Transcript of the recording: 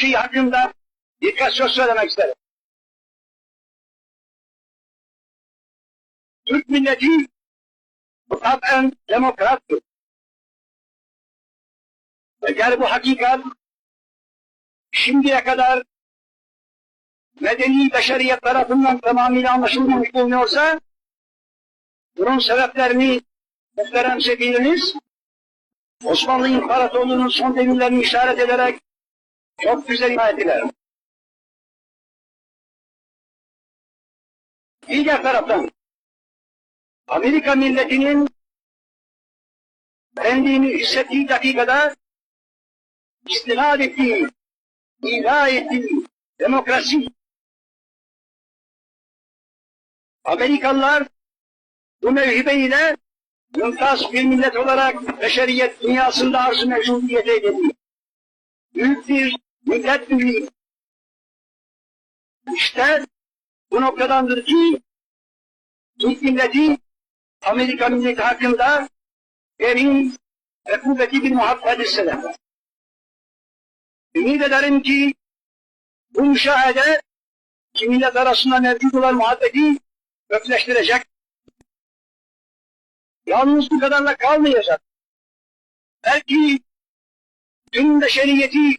şey hakkında birkaç söz söylemek isterim. Türk milleti taben demokrattır. Eğer bu hakikat şimdiye kadar medeni beşeriyet tarafından tamamıyla anlaşılmamış bulunuyorsa bunun sebeplerini muhterem sefiriniz Osmanlı İmparatorluğu'nun son devirlerini işaret ederek çok güzel ettiler. Diğer taraftan Amerika milletinin kendini hissettiği dakikada istihad ettiği, ilah ettiği demokrasi Amerikalılar bu mevhibeyle mümtaz bir millet olarak beşeriyet dünyasında arz-ı mevcudiyete edildi. Büyük bir millet birliği. İşte bu noktadandır ki Türk milleti Amerika milleti hakkında derin ve kuvvetli bir muhabbet hisseder. Ümit ederim ki bu müşahede iki millet arasında mevcut olan muhabbeti kökleştirecek. Yalnız bu kadarla kalmayacak. Belki tüm beşeriyeti